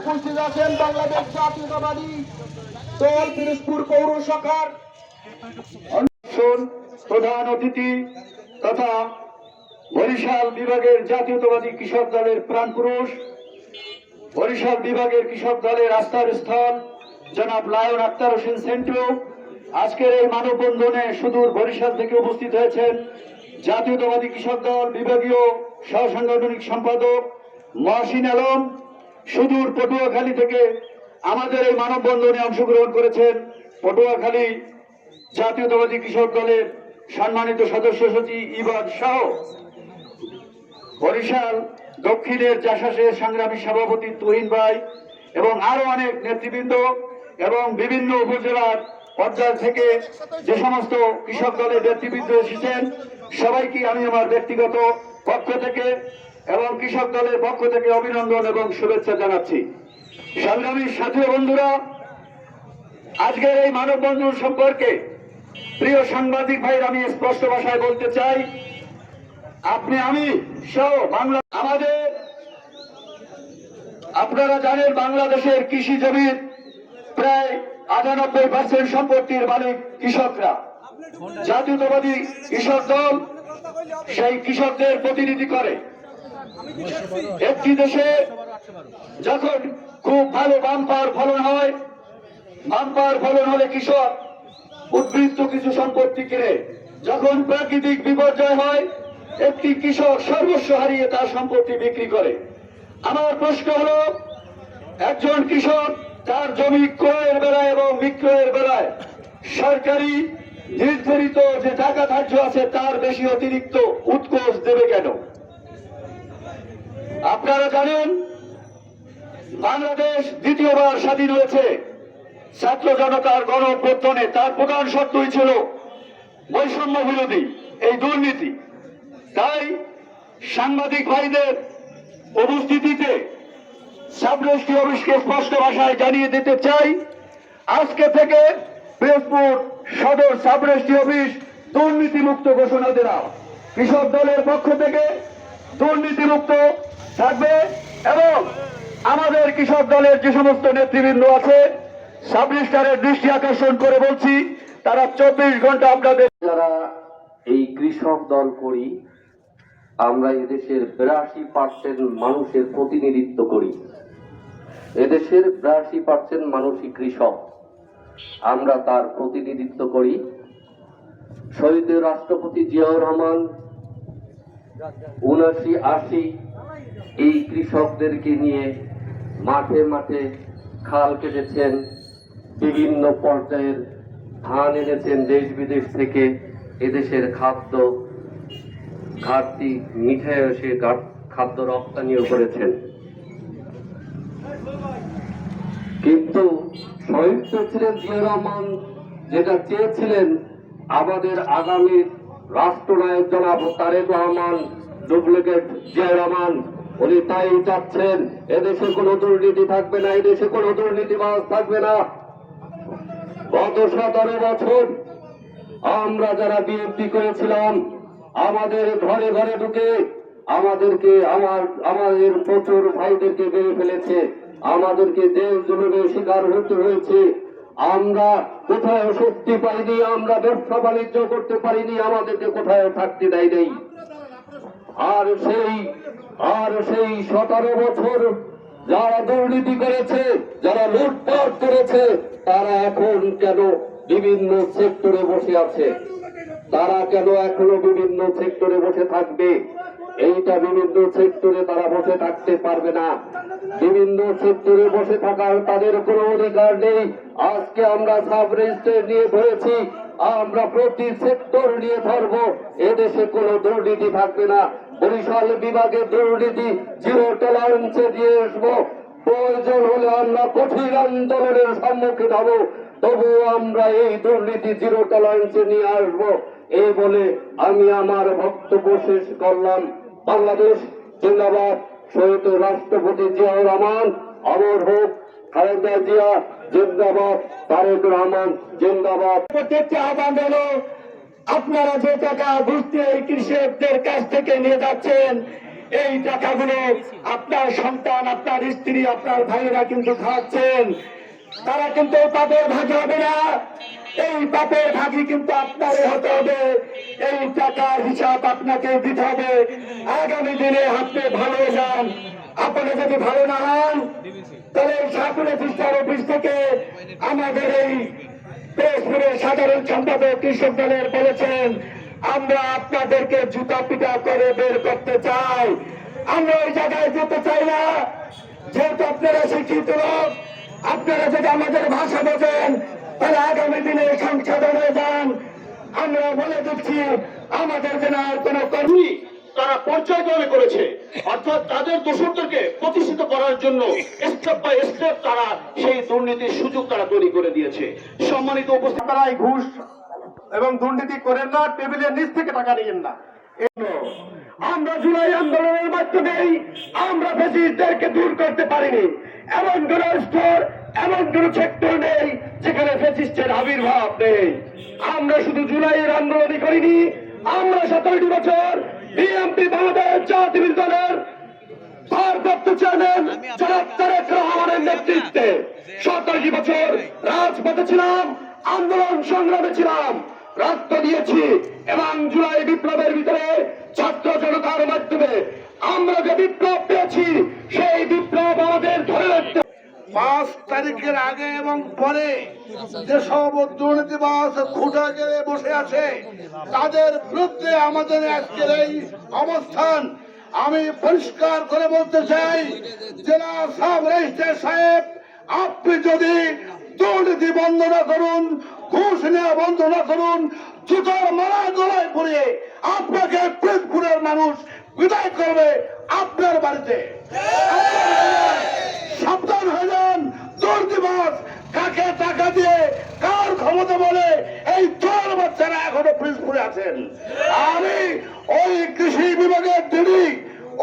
উপস্থিত আছেন বাংলাদেশ জাতীয়তাবাদী দল পিরোজপুর পৌর শাখার প্রধান অতিথি তথা বরিশাল বিভাগের জাতীয়তাবাদী কৃষক দলের প্রাণপুরুষ বরিশাল বিভাগের কৃষক দলের আস্থার স্থল জনাব লায়ন আক্তার হোসেন সেন্টু। আজকের এই মানববন্ধনে সুদূর বরিশাল থেকে উপস্থিত হয়েছেন জাতীয়তাবাদী কৃষক দল বিভাগীয় সহ সাংগঠনিক সম্পাদক মহসিন আলম, সুদূর পটুয়াখালী থেকে আমাদের এই মানববন্ধনে অংশগ্রহণ করেছেন পটুয়াখালী জাতীয়তাবাদী কৃষক দলের সম্মানিত সদস্য সচিব ইবাদ শাহ। বরিশাল, দক্ষিণের জাসাসের সংগ্রামী সভাপতি তুহিন ভাই এবং আরও অনেক নেতৃবৃন্দ এবং বিভিন্ন উপজেলার পর্যায় থেকে যে সমস্ত কৃষক দলের নেতৃবৃন্দ এসেছেন, সবাইকে আমি আমার ব্যক্তিগত পক্ষ থেকে এবং কৃষক দলের পক্ষ থেকে অভিনন্দন এবং শুভেচ্ছা জানাচ্ছি। সংগ্রামী সাথী বন্ধুরা, আজকের এই মানববন্ধন সম্পর্কে প্রিয় সাংবাদিক ভাই আমি স্পষ্ট ভাষায় বলতে চাই, আপনি, আমি সহ বাংলা আমাদের আপনারা জানেন বাংলাদেশের কৃষি জমির প্রায় আটানব্বই পার্সেন্ট সম্পত্তির মালিক কৃষকরা। জাতীয়তাবাদী কৃষক দল সেই কৃষকদের প্রতিনিধি করে। একটি দেশে যখন খুব ভালো বাম্পার ফলন হয়, বাম্পার ফলন হলে কৃষক উদ্বৃত্ত কিছু সম্পত্তি কিনে। যখন প্রাকৃতিক বিপর্যয় হয়, একটি কৃষক সর্বস্ব হারিয়ে তার সম্পত্তি বিক্রি করে। আমার প্রশ্ন হলো, একজন কৃষক তার জমি ক্রয়ের বেলায় এবং বিক্রয়ের বেলায় সরকারি নির্ধারিত যে টাকা ধার্য আছে, তার বেশি অতিরিক্ত উৎকোচ দেবে কেন? আপনারা জানেন, বাংলাদেশ দ্বিতীয়বার স্বাধীন হয়েছে। ছাত্র জনতার গণ অভ্যর্থনে তার প্রধান শর্তই ছিল বৈষম্য বিরোধী, এই দুর্নীতি। তাই সাংবাদিক ভাইদের উপস্থিতিতে সাবরেস্ট্রি অফিসকে স্পষ্ট ভাষায় জানিয়ে দিতে চাই, আজকে থেকে পিরোজপুর সদর সাবরেস্ট্রি অফিস দুর্নীতিমুক্ত ঘোষণা দেওয়া। কৃষক দলের পক্ষ থেকে দুর্নীতিমুক্ত থাকবে এবং আমাদের কৃষক দলের যে সমস্ত নেতৃবৃন্দ আছে সাব রেজিস্ট্রারের দৃষ্টি আকর্ষণ করে বলছি, তারা চব্বিশ ঘণ্টা আপনাদের যারা এই কৃষক দল করি, আমরা এদেশের বিরাশি পার্সেন্ট মানুষের প্রতিনিধিত্ব করি। এদেশের বিরাশি পার্সেন্ট মানুষই কৃষক। আমরা তার প্রতিনিধিত্ব করি। শহীদ রাষ্ট্রপতি জিয়াউর রহমান উনাশি আশি এই কৃষকদেরকে নিয়ে মাঠে মাঠে খাল কেটেছেন, বিভিন্ন পর্যায়ের ধান এনেছেন দেশ বিদেশ থেকে। এদেশের খাদ্য ঘাটতি মিঠে এসে খাদ্য রপ্তানিও করেছেন। কিন্তু শহীদ ছিলেন রহমান, যেটা চেয়েছিলেন আমাদের আগামী রাষ্ট্রনায়ক জনাব তারেক রহমান, ডুপ্লিকেট জিয়া রহমান। উনি তাই চাচ্ছেন, এদেশে কোনো দুর্নীতি থাকবে না, এদেশে কোনো দুর্নীতিবাজ থাকবে না। গত সতেরো বছর আমরা যারা বিএনপি করেছিলাম, আমাদের ঘরে ঘরে ঢুকে আমাদেরকে, আমার, আমাদের প্রচুর ভাইদেরকে বেড়ে ফেলেছে, আমাদেরকে জেল জুলুমের শিকার হতে হয়েছে। আমরা কোথায় শক্তি পাইনি, আমরা ব্যবসা বাণিজ্য করতে পারিনি, আমাদেরকে কোথায় থাকতে দেয় নেই আর সেই আর সেই সতেরো বছর যারা দুর্নীতি করেছে, যারা লুটপাট করেছে, তারা এখন কেন বিভিন্ন সেক্টরে বসে আছে? তারা কেন এখনও বিভিন্ন সেক্টরে বসে থাকবে? এইটা বিভিন্ন সেক্টরে তারা বসে থাকতে পারবে না। বিভিন্ন সেক্টরে বসে থাকার তাদের কোনো অধিকার নেই। আজকে আমরা সাব রেজিস্ট্রার নিয়ে ধরেছি আমরা প্রতি সেক্টর নিয়ে ধরবো। এদেশে কোনো দুর্নীতি থাকবে না। বরিশাল বিভাগে দুর্নীতি জিরো টলারেন্সে দিয়ে আসব। প্রয়োজন হলে আমরা কঠিন আন্দোলনের সম্মুখীন হব। তবুও আমরা এই দুর্নীতি জিরো টলারেন্সে নিয়ে আসব। এই বলে আমি আমার বক্তব্য শেষ করলাম। বাংলাদেশ জিন্দাবাদ। শহীদ রাষ্ট্রপতি জিয়াউর রহমান, অমর হোক। খালেদা জিয়া জিন্দাবাদ, তারেক রহমান জিন্দাবাদ। প্রত্যেকটি আহ্বান হলো আপনারা যে টাকা ঘুরতে এই কৃষকদের কাছ থেকে নিয়ে যাচ্ছেন, এই টাকাগুলো আপনার সন্তান, আপনার স্ত্রী, আপনার ভাইয়েরা কিন্তু খাচ্ছেন তারা কিন্তু পাপের ভাগে হবে না। এই পাপের ভাগি কিন্তু আপনারই হতে হবে। এই টাকার হিসাব আপনাকে দিতে হবে। আগামী দিনে আপনি ভালো যান। আপনি যদি ভালো না হন তাহলে এই সাকুরে পৃষ্ঠার অফিস থেকে আমাদের এই পেশপুরের সাধারণ সম্পাদক কৃষক দলের বলেছেন আমরা আপনাদেরকে জুতা পিটা করে বের করতে চাই। আমরা ওই জায়গায় যেতে চাই না। যেহেতু আপনারা শিক্ষিত লোক আপনারা যদি আমাদের ভাষা বোঝেন তাহলে আগামী দিনে সংশোধনে যান। আমরা বলে দিচ্ছি আমাদের যেন আর কোনো কর্মী তারা পর্যায় ক্রমে করেছে। অর্থাৎ তাদের দোষরদেরকে প্রতিষ্ঠিত করার জন্য স্টেপ বাই স্টেপ তারা সেই দুর্নীতির সুযোগ তারা তৈরি করে দিয়েছে। সম্মানিত উপস্থিত আপনারা এই ঘুষ এবং দুর্নীতি করেন না টেবিলের নিচ থেকে টাকা নিয়েন না। আমরা জুলাই আন্দোলনের মাধ্যমেই আমরা ফেসিস্টদেরকে দূর করতে পারিনি। এমন কোন স্তর এমন কোন সেক্টর নেই যেখানে ফেসিস্টের আবির্ভাব নেই। আমরা শুধু জুলাইয়ের আন্দোলনই করিনি আমরা সতেরোটি বছর বিএমপি বাংলাদেশ জাতীয় দলের ভারপ্রাপ্ত চেয়ারম্যান জনাব তারেক রহমানের নেতৃত্বে সতেরোটি বছর রাজপথে ছিলাম, আন্দোলন সংগ্রামে ছিলাম, রক্ত দিয়েছি এবং জুলাই বিপ্লবের ভিতরে ছাত্র জনতার মাধ্যমে আমরা যে বিপ্লব পেয়েছি, সেই বিপ্লব আমাদের ধরে রাখতে পাঁচ তারিখের আগে এবং পরে যেসব দুর্নীতিবাস খুঁটা গেলে বসে আছে, তাদের বিরুদ্ধে আমাদের আজকের এই অবস্থান। আমি পরিষ্কার করে বলতে চাই, জেলা সাব রেজিস্ট্রার সাহেব, আপনি যদি দুর্নীতি বন্ধ না করুন, ঘুষ নেওয়া বন্ধ না করুন, জুতার মারা গলায় পড়িয়ে আপনাকে প্রিন্সপুরের মানুষ বিদায় করবে আপনার বাড়িতে সাবধান হয়ে যান দুর্দিবাস কাকে টাকা দিয়ে ক্ষমতা বলে এই চোর বাচ্চারা এখনও প্রিন্সপুরে আছেন। আমি ওই কৃষি বিভাগের দিদি,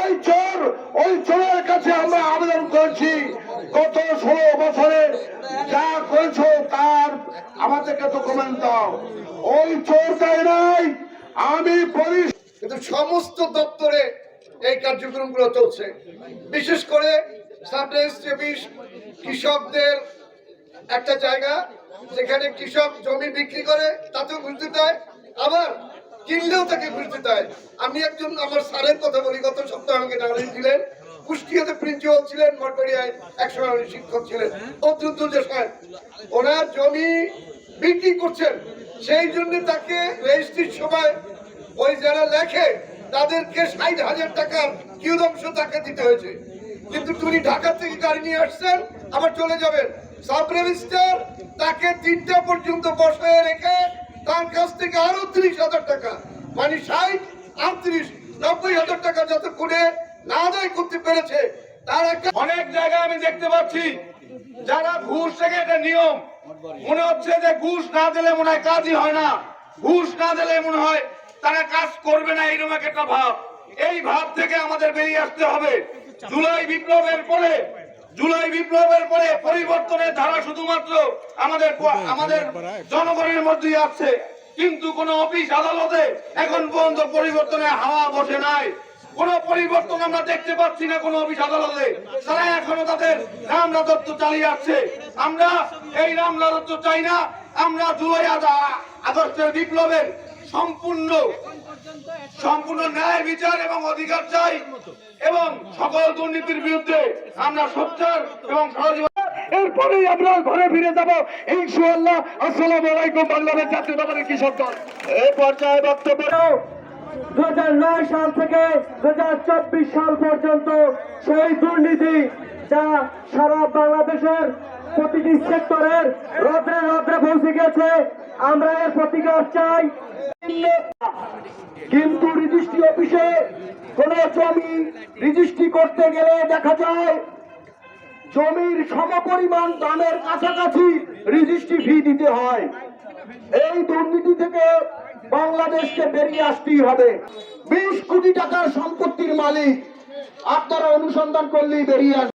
ওই চোর, ওই চোরের কাছে আমরা আবেদন করেছি, গত ষোলো বছরে যা করেছ তার আমাদেরকে ডকুমেন্ট দাও। ওই চোর তাই নাই আমি কিন্তু সমস্ত দপ্তরে এই কার্যক্রমগুলো চলছে। বিশেষ করে সাব কৃষকদের একটা জায়গা যেখানে কৃষক জমি বিক্রি করে, তাতেও ঘুষ দিতে হয়। আবার কিনলেও তাকে ঘুষ দিতে হয়। আমি একজন আমার স্যারের কথা বলি, গত সপ্তাহে আমাকে নাগরিক দিলেন। কুষ্টিয়াতে প্রিন্সিপাল ছিলেন, মঠবাড়িয়ায় একশো শিক্ষক ছিলেন। সাহেব ওনার জমি বিক্রি করছেন। সেই জন্য তাকে রেজিস্ট্রির সময় ওই যারা লেখে, তাদেরকে ষাট হাজার টাকার কিউদংশ টাকা দিতে হয়েছে। কিন্তু তুমি ঢাকা থেকে গাড়ি নিয়ে আসছেন, আবার চলে যাবেন। সাব রেজিস্টার তাকে তিনটা পর্যন্ত বসায় রেখে তার কাছ থেকে আরও ত্রিশ হাজার টাকা মানে ষাট, আটত্রিশ, নব্বই হাজার টাকা যতক্ষণে না আদায় করতে পেরেছে, তার একটা অনেক জায়গায় আমি দেখতে পাচ্ছি যারা ঘুষ থেকে এটা নিয়ম। মনে হচ্ছে যে ঘুষ না দিলে মনে হয় কাজই হয় না। ঘুষ না দিলে মনে হয় তারা কাজ করবে না এইরকম একটা ভাব। এই ভাব থেকে আমাদের বেরিয়ে আসতে হবে। জুলাই বিপ্লবের পরে জুলাই বিপ্লবের পরে পরিবর্তনের ধারা শুধুমাত্র আমাদের আমাদের জনগণের মধ্যেই আছে। কিন্তু কোন অফিস আদালতে এখন পর্যন্ত পরিবর্তনের হাওয়া বসে নাই। কোন পরিবর্তন আমরা দেখতে পাচ্ছি না কোন অফিস আদালতে। তারা এখনও তাদের রাম রাজত্ব চালিয়ে যাচ্ছে আমরা এই রাম রাজত্ব চাই না। আমরা জুলাই আগস্টের বিপ্লবের সম্পূর্ণ সম্পূর্ণ ন্যায় বিচার এবং অধিকার চাই এবং সকল দুর্নীতির বিরুদ্ধে আমরা সোচ্চার এবং এরপরেই আমরা ঘরে ফিরে যাব। ইনশাআল্লাহ। আসসালামু আলাইকুম বাংলাদেশ জাতীয়তাবাদী কৃষক দল। এই পর্যায়ে বক্তব্য দু সাল থেকে দু হাজার চব্বিশ সাল পর্যন্ত সেই দুর্নীতি যা সারা বাংলাদেশের প্রতিটি সেক্টরের রদ্রে রদ্রে পৌঁছে গেছে আমরা এর প্রতিকার চাই। কিন্তু রেজিস্ট্রি অফিসে কোন জমি রেজিস্ট্রি করতে গেলে দেখা যায়, জমির সমপরিমাণ দামের কাছাকাছি রেজিস্ট্রি ফি দিতে হয়। এই দুর্নীতি থেকে বাংলাদেশকে বেরিয়ে আসতেই হবে। বিশ কোটি টাকার সম্পত্তির মালিক আপনারা অনুসন্ধান করলেই বেরিয়ে আসবে।